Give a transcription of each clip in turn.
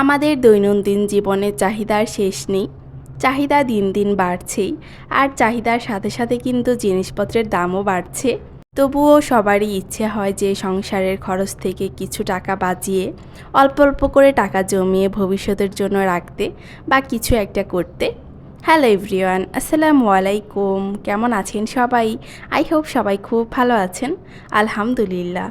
আমাদের দৈনন্দিন জীবনের চাহিদার শেষ নেই। চাহিদা দিন দিন বাড়ছেই, আর চাহিদার সাথে সাথে কিন্তু জিনিসপত্রের দামও বাড়ছে। তবুও সবারই ইচ্ছে হয় যে সংসারের খরচ থেকে কিছু টাকা বাঁচিয়ে, অল্প অল্প করে টাকা জমিয়ে ভবিষ্যতের জন্য রাখতে বা কিছু একটা করতে। হ্যালো এভরিওয়ান, আসসালামু আলাইকুম। কেমন আছেন সবাই? আই হোপ সবাই খুব ভালো আছেন। আলহামদুলিল্লাহ।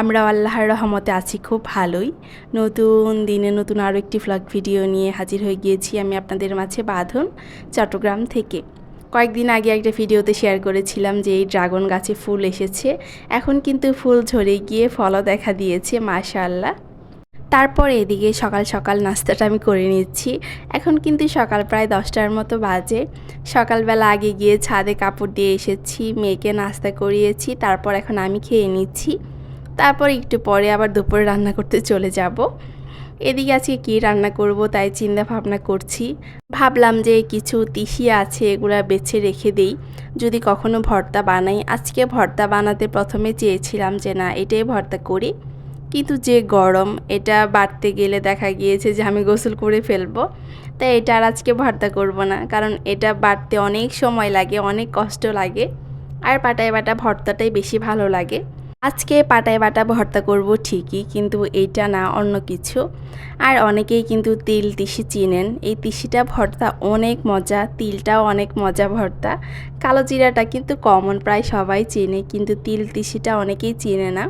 আমরা আল্লাহর রহমতে আছি, খুব ভালোই। নতুন দিনে নতুন আরও একটি ফ্লগ ভিডিও নিয়ে হাজির হয়ে গিয়েছি আমি আপনাদের মাঝে বাঁধন চট্টগ্রাম থেকে। কয়েকদিন আগে একটা ভিডিওতে শেয়ার করেছিলাম যে এই ড্রাগন গাছে ফুল এসেছে। এখন কিন্তু ফুল ঝরে গিয়ে ফলও দেখা দিয়েছে, মাশাআল্লাহ। তারপর এদিকে সকাল সকাল নাস্তাটা আমি করে নিচ্ছি। এখন কিন্তু সকাল প্রায় দশটার মতো বাজে। সকালবেলা আগে গিয়ে ছাদে কাপড় দিয়ে এসেছি, মেয়েকে নাস্তা করিয়েছি, তারপর এখন আমি খেয়ে নিচ্ছি। তারপর একটু পরে আবার দুপুরে রান্না করতে চলে যাব। এদিকে আজকে কী রান্না করব তাই চিন্তা ভাবনা করছি। ভাবলাম যে কিছু তিসি আছে এগুলো বেছে রেখে দেই। যদি কখনো ভর্তা বানাই, আজকে ভর্তা বানাতে প্রথমে চেয়েছিলাম যে না, এটাই ভর্তা করি। কিন্তু যে গরম, এটা বাড়তে গেলে দেখা গিয়েছে যে আমি গোসল করে ফেলব। তাই এটা আর আজকে ভর্তা করব না, কারণ এটা বাড়তে অনেক সময় লাগে, অনেক কষ্ট লাগে। আর পাটায় বাটা ভর্তাটাই বেশি ভালো লাগে। আজকে পাটায় বাটা ভর্তা করব ঠিকই, কিন্তু এইটা না, অন্য কিছু। আর অনেকেই কিন্তু তিল, তিসি চিনেন। এই তিসিটা ভর্তা অনেক মজা, তিলটাও অনেক মজা ভর্তা। কালো জিরাটা কিন্তু কমন, প্রায় সবাই চেনে, কিন্তু তিল, তিসিটা অনেকেই চেনে না।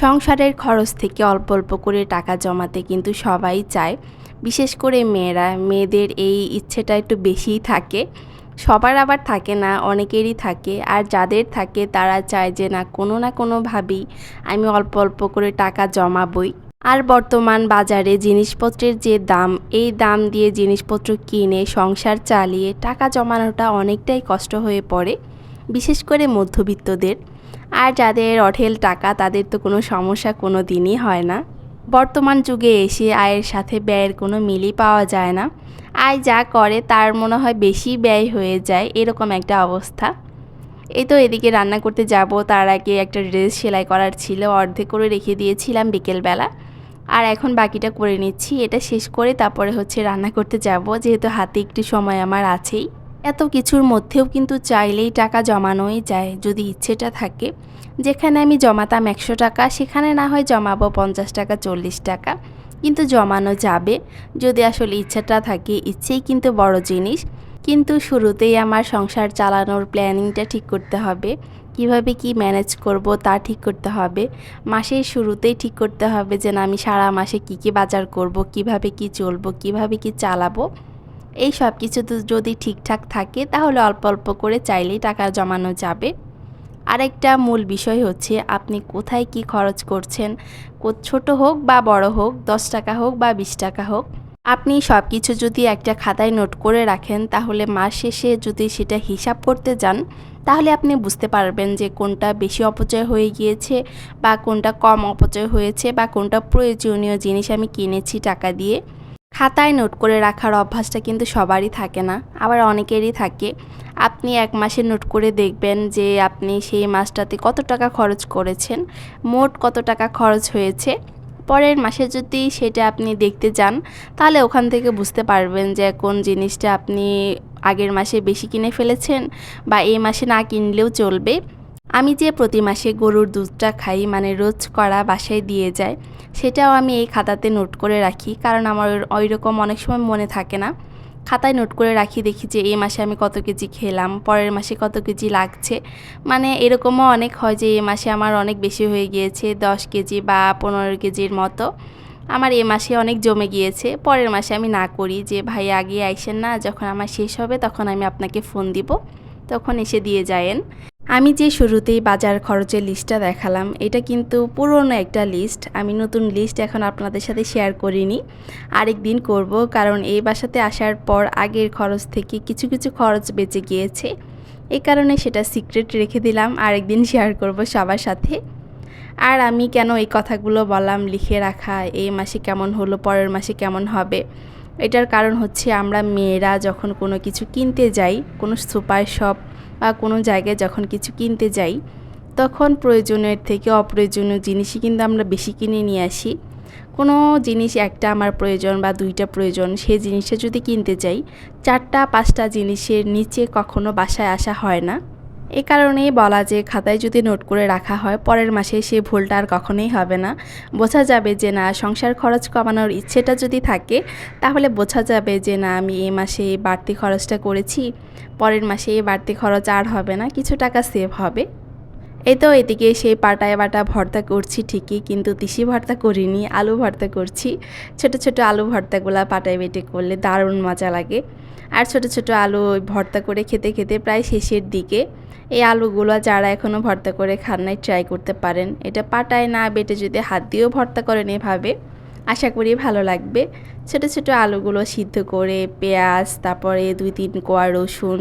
সংসারের খরচ থেকে অল্প অল্প করে টাকা জমাতে কিন্তু সবাই চায়। বিশেষ করে মেয়েরা, মেয়েদের এই ইচ্ছেটা একটু বেশিই থাকে। সবার আবার থাকে না, অনেকেরই থাকে। আর যাদের থাকে তারা চায় যে, না, কোনো না কোনোভাবেই আমি অল্প অল্প করে টাকা জমাবই। আর বর্তমান বাজারে জিনিসপত্রের যে দাম, এই দাম দিয়ে জিনিসপত্র কিনে, সংসার চালিয়ে টাকা জমানোটা অনেকটাই কষ্ট হয়ে পড়ে, বিশেষ করে মধ্যবিত্তদের। আর যাদের অঢেল টাকা, তাদের তো কোনো সমস্যা কোনো দিনই হয় না। বর্তমান যুগে এসে আয়ের সাথে ব্যয়ের কোনো মিলই পাওয়া যায় না। আয় যা করে তার মনে হয় বেশি ব্যয় হয়ে যায়, এরকম একটা অবস্থা। এই তো এদিকে রান্না করতে যাব, তার আগে একটা ড্রেস সেলাই করার ছিল, অর্ধেক করে রেখে দিয়েছিলাম বিকেলবেলা। আর এখন বাকিটা করে নিচ্ছি, এটা শেষ করে তারপরে হচ্ছে রান্না করতে যাব, যেহেতু হাতে একটু সময় আমার আছেই। এত কিছুর মধ্যেও কিন্তু চাইলেই টাকা জমানোই যায়, যদি ইচ্ছেটা থাকে। যেখানে আমি জমাতাম একশো টাকা, সেখানে না হয় জমাবো পঞ্চাশ টাকা, চল্লিশ টাকা। কিন্তু জমানো যাবে। যদি আসলে ইচ্ছাটা থাকে, ইচ্ছেই কিন্তু বড় জিনিস। কিন্তু শুরুতেই আমার সংসার চালানোর প্ল্যানিংটা ঠিক করতে হবে। কীভাবে কি ম্যানেজ করব তা ঠিক করতে হবে। মাসের শুরুতেই ঠিক করতে হবে যে, না, আমি সারা মাসে কি কি বাজার করব, কীভাবে কি চলবো, কীভাবে কি চালাবো। এই সব কিছু যদি ঠিকঠাক থাকে, তাহলে অল্প অল্প করে চাইলেই টাকা জমানো যাবে। আরেকটা মূল বিষয় হচ্ছে, আপনি কোথায় কি খরচ করছেন? ছোট হোক বা বড় হোক, দশ টাকা হোক বা বিশ টাকা হোক, আপনি সব কিছু যদি একটা খাতায় নোট করে রাখেন, তাহলে মাস শেষে যদি সেটা হিসাব করতে যান, তাহলে আপনি বুঝতে পারবেন যে কোনটা বেশি অপচয় হয়ে গিয়েছে বা কোনটা কম অপচয় হয়েছে বা কোনটা প্রয়োজনীয় জিনিস আমি কিনেছি টাকা দিয়ে। খাতায় নোট করে রাখার অভ্যাসটা কিন্তু সবারই থাকে না, আবার অনেকেরই থাকে। আপনি এক মাসে নোট করে দেখবেন যে আপনি সেই মাসটাতে কত টাকা খরচ করেছেন, মোট কত টাকা খরচ হয়েছে। পরের মাসে যদি সেটা আপনি দেখতে যান, তাহলে ওখান থেকে বুঝতে পারবেন যে কোন জিনিসটা আপনি আগের মাসে বেশি কিনে ফেলেছেন বা এই মাসে না কিনলেও চলবে। আমি যে প্রতি মাসে গরুর দুধটা খাই মানে রোজ করা বাসায় দিয়ে যায় সেটাও আমি এই খাতাতে নোট করে রাখি, কারণ আমার ওই রকম অনেক সময় মনে থাকে না। খাতায় নোট করে রাখি, দেখি যে এই মাসে আমি কত কেজি খেলাম, পরের মাসে কত কেজি লাগছে। মানে এরকমও অনেক হয় যে এই মাসে আমার অনেক বেশি হয়ে গিয়েছে, দশ কেজি বা পনেরো কেজির মতো। আমার এ মাসে অনেক জমে গিয়েছে, পরের মাসে আমি না করি যে, ভাই, আগে আইসেন না, যখন আমার শেষ হবে, তখন আমি আপনাকে ফোন দিব। তখন এসে দিয়ে যায়েন। আমি যে শুরুতেই বাজার খরচের লিস্টটা দেখালাম, এটা কিন্তু পুরনো একটা লিস্ট আমি নতুন লিস্ট এখন আপনাদের সাথে শেয়ার করিনি। আরেক দিন করব, কারণ এই বাসাতে আসার পর আগের খরচ থেকে কিছু কিছু খরচ বেঁচে গিয়েছে। এই কারণে সেটা সিক্রেট রেখে দিলাম আরেকদিন শেয়ার করব সবার সাথে। আর আমি কেন এই কথাগুলো বললাম, লিখে রাখা, এই মাসে কেমন হলো, পরের মাসে কেমন হবে? এটার কারণ হচ্ছে আমরা মেয়েরা যখন কোনো কিছু কিনতে যাই, কোনো সুপার শপ বা কোনো জায়গায় যখন কিছু কিনতে যাই, তখন প্রয়োজনের থেকে অপ্রয়োজনীয় জিনিসই কিন্তু আমরা বেশি কিনে নিয়ে আসি। কোনো জিনিস একটা আমার প্রয়োজন বা দুইটা প্রয়োজন, সেই জিনিসটা যদি কিনতে যাই, চারটা, পাঁচটা জিনিসের নিচে কখনো বাসায় আসা হয় না। এ কারণেই বলা যে খাতায় যদি নোট করে রাখা হয়, পরের মাসে সে ভুলটা আর কখনোই হবে না। বোঝা যাবে যে না, সংসার খরচ কমানোর ইচ্ছেটা যদি থাকে, তাহলে বোঝা যাবে যে না, আমি এই মাসে বাড়তি খরচটা করেছি, পরের মাসে এই বাড়তি খরচ আর হবে না, কিছু টাকা সেভ হবে। এই তো এদিকে সেই পাটায় বাটা ভর্তা করছি ঠিকই, কিন্তু তিসি ভর্তা করিনি, আলু ভর্তা করছি। ছোট ছোট আলু ভর্তাগুলো পাটায় বেটে করলে দারুণ মজা লাগে। আর ছোট ছোট আলু ভর্তা করে খেতে খেতে প্রায় শেষের দিকে এই আলুগুলো যারা এখনও ভর্তা করে খান নাই ট্রাই করতে পারেন। এটা পাটায় না বেটে যদি হাত দিয়েও ভর্তা করেন এভাবে, আশা করি ভালো লাগবে। ছোট ছোট আলুগুলো সিদ্ধ করে পেঁয়াজ, তারপরে দুই তিন কোয়া রসুন,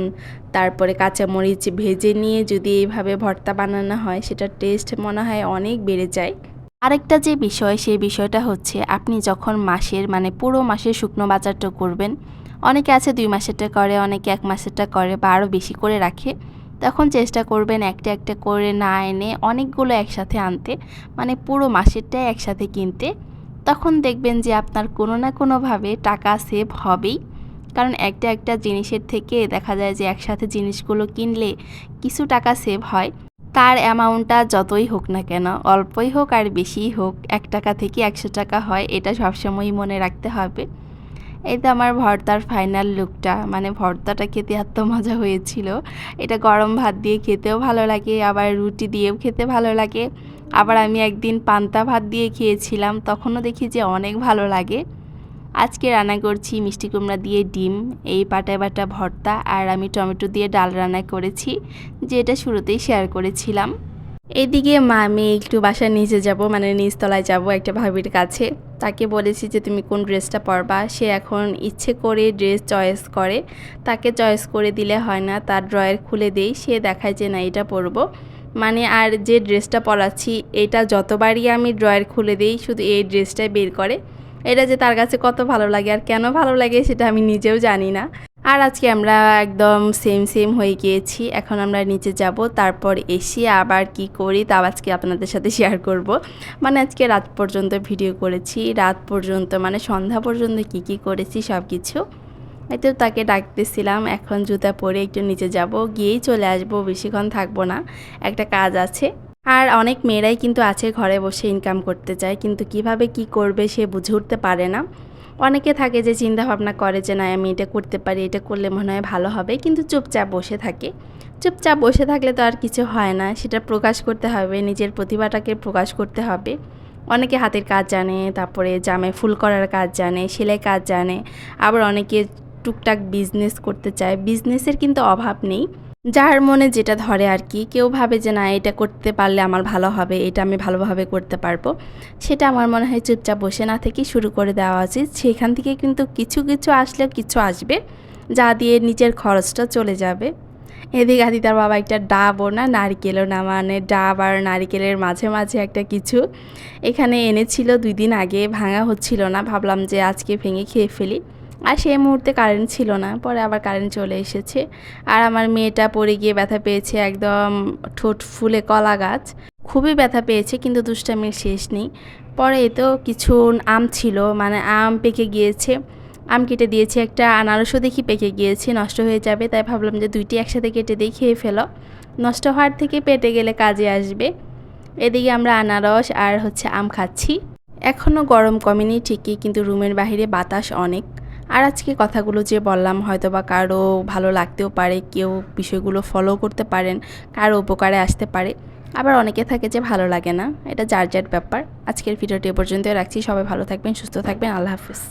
তারপরে কাঁচামরিচ ভেজে নিয়ে যদি এইভাবে ভর্তা বানানো হয়, সেটার টেস্ট মনে হয় অনেক বেড়ে যায়। আরেকটা যে বিষয়, সেই বিষয়টা হচ্ছে আপনি যখন মাসের মানে পুরো মাসের শুকনো বাজারটা করবেন, অনেকে আছে দুই মাসেরটা করে, অনেকে এক মাসেরটা করে বা আরও বেশি করে রাখে। তখন চেষ্টা করবেন একটা একটা করে না এনে অনেকগুলো একসাথে আনতে মানে পুরো মাসেরটাই একসাথে কিনতে। তখন দেখবেন যে আপনার কোনো না কোনোভাবে টাকা সেভ হবেই। কারণ একটা একটা জিনিসের থেকে দেখা যায় যে একসাথে জিনিসগুলো কিনলে কিছু টাকা সেভ হয়। তার অ্যামাউন্টটা যতই হোক না কেন, অল্পই হোক আর বেশিই হোক, এক টাকা থেকে একশো টাকা হয়, এটা সবসময়ই মনে রাখতে হবে। এই তো আমার ভর্তার ফাইনাল লুকটা মানে ভর্তাটা খেতে এত মজা হয়েছিল। এটা গরম ভাত দিয়ে খেতেও ভালো লাগে, আবার রুটি দিয়েও খেতে ভালো লাগে। আবার আমি একদিন পান্তা ভাত দিয়ে খেয়েছিলাম, তখনও দেখি যে অনেক ভালো লাগে। আজকে রান্না করছি মিষ্টি কুমড়া দিয়ে ডিম, এই পাটায় বাটা ভর্তা, আর আমি টমেটো দিয়ে ডাল রান্না করেছি, যেটা শুরুতেই শেয়ার করেছিলাম। এদিকে মা, আমি একটু বাসার নিচে যাব মানে নিচতলায় যাব একটা ভাবির কাছে। তাকে বলেছি যে, তুমি কোন ড্রেসটা পরবা? সে এখন ইচ্ছে করে ড্রেস চয়েস করে। তাকে চয়েস করে দিলে হয় না, তার ড্রয়ার খুলে দেই। সে দেখায় যে, না, এটা পরবো। মানে আর যে ড্রেসটা পরাচ্ছি, এটা যতবারই আমি ড্রয়ার খুলে দিই, শুধু এই ড্রেসটাই বের করে। এটা যে তার কাছে কত ভালো লাগে আর কেন ভালো লাগে, সেটা আমি নিজেও জানি না। আর আজকে আমরা একদম সেম সেম হয়ে গিয়েছি। এখন আমরা নিচে যাব, তারপর এসে আবার কি করি তা আজকে আপনাদের সাথে শেয়ার করব। মানে আজকে রাত পর্যন্ত ভিডিও করেছি, রাত পর্যন্ত মানে সন্ধ্যা পর্যন্ত কি কি করেছি সব কিছু হয়তো তাকে ডাকতেছিলাম, এখন জুতা পরে একটু নিচে যাব, গিয়েই চলে আসব, বেশিক্ষণ থাকব না, একটা কাজ আছে। আর অনেক মেয়েরাই কিন্তু আছে ঘরে বসে ইনকাম করতে চায়, কিন্তু কীভাবে কি করবে সে বুঝে উঠতে পারে না। অনেকে থাকে যে চিন্তা ভাবনা করে যে না আমি এটা করতে পারি, এটা করলে মনে হয় ভালো হবে। কিন্তু চুপচাপ বসে থাকে। চুপচাপ বসে থাকলে তো আর কিছু হয় না। সেটা প্রকাশ করতে হবে, নিজের প্রতিভাটাকে প্রকাশ করতে হবে। অনেকে হাতের কাজ জানে, তারপরে জামে ফুল করার কাজ জানে, সেলাই কাজ জানে। আবার অনেকে টুকটাক বিজনেস করতে চায়। বিজনেসের কিন্তু অভাব নেই। যার মনে যেটা ধরে আর কি, কেউ ভাবে যে না, এটা করতে পারলে আমার ভালো হবে, এটা আমি ভালোভাবে করতে পারব, সেটা আমার মনে হয় চুপচাপ বসে না থেকে শুরু করে দেওয়া উচিত। সেখান থেকে কিন্তু কিছু কিছু আসলে কিছু আসবে, যা দিয়ে নিজের খরচটা চলে যাবে। এদিকে আদিতার বাবা একটা ডাবও না নারিকেলও না মানে ডাব আর নারিকেলের মাঝে মাঝে একটা কিছু এখানে এনেছিল, দুই দিন আগে, ভাঙা হচ্ছিল না, ভাবলাম যে আজকে ভেঙে খেয়ে ফেলি। আর সেই মুহূর্তে কারেন্ট ছিল না, পরে আবার কারেন্ট চলে এসেছে। আর আমার মেয়েটা পড়ে গিয়ে ব্যথা পেয়েছে একদম ঠোঁট ফুলে কলা গাছ। খুবই ব্যথা পেয়েছে, কিন্তু দুষ্টামির শেষ নেই। পরে তো কিছু আম ছিল মানে আম পেকে গিয়েছে। আম কেটে দিয়েছি একটা আনারসও দেখি পেকে গিয়েছে, নষ্ট হয়ে যাবে, তাই ভাবলাম যে দুইটি একসাথে কেটে দিয়ে খেয়ে ফেলো। নষ্ট হওয়ার থেকে পেটে গেলে কাজে আসবে। এদিকে আমরা আনারস আর হচ্ছে আম খাচ্ছি। এখনও গরম কমেনি ঠিকই, কিন্তু রুমের বাহিরে বাতাস অনেক। আর আজকে কথাগুলো যে বললাম হয়তো বা কারও ভালো লাগতেও পারে, কেউ বিষয়গুলো ফলো করতে পারেন, কারও উপকারে আসতে পারে। আবার অনেকে থাকে যে ভালো লাগে না, এটা যার যার ব্যাপার। আজকের ভিডিওটি এ পর্যন্ত রাখছি, সবাই ভালো থাকবেন, সুস্থ থাকবেন, আল্লাহ হাফিজ।